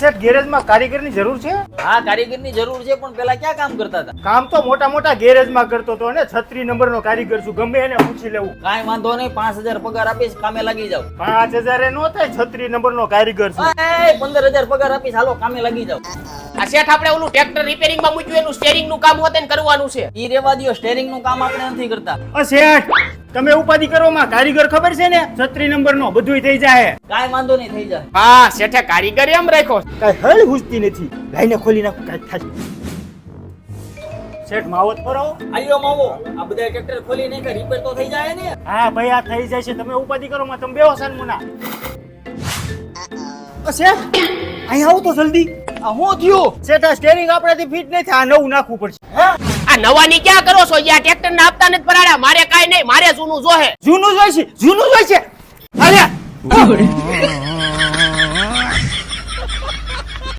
શેઠ ગેરેજમાં કારીગરની જરૂર છે? હા કારીગરની જરૂર છે પણ પેલા ક્યાં કામ કરતા હતા? કામ તો મોટા મોટા ગેરેજમાં કરતો હતો ને છત્રી નંબરનો કારીગર છું ગમે એને પૂછી લેવું. કાંઈ વાંધો નહીં પાંચ હજાર પગાર આપીશ કામે લાગી જાવ પાંચ હજાર નો થાય છત્રી નંબરનો કારીગર છું. પંદર હજાર પગાર આપીશ હાલો કામે લાગી જાવ આ શેઠ આપણે ઓલું ટ્રેક્ટર રિપેરિંગમાં મૂક્યું એનું સ્ટેરિંગનું કામ હોતે ને કરવાનું છે. ઈ રેવા દ્યો સ્ટેરિંગનું કામ આપણે નથી કરતા. શેઠ! તમે ઉપાધિ કરો માં કારીગર ખબર છે ને? છત્રી નંબરનો બધું થઈ જાય કાઈ વાંધો નહીં થઈ જાય. હા શેઠે કારીગર એમ રાખ્યો. કઈ હળ હુજતી નથી. લાઈને ખોલી નાખો કઈ થાય. શેઠ માવત પર આવો આયો માવો આ બધા ટ્રેક્ટર ખોલી નાખે રિપેર તો થઈ જાય ને? હા ભાઈ આ થઈ જાય છે તમે ઉપાધિ કરો માં તમે બેહો સનમુના અ શેઠ અહીં આવો તો જલ્દી. હું થયું? આ સ્ટેરિંગ આપણાથી ફિટ નહીં થાય આ નવું નાખવું પડશે. આ નવાની ક્યાં કરો છો? યા ટ્રેક્ટર ના આપતા નથી પરાડા મારે કાઈ નહીં મારે જૂનું જોહે. જૂનું જોઈશે જૂનું જોઈશે. અરે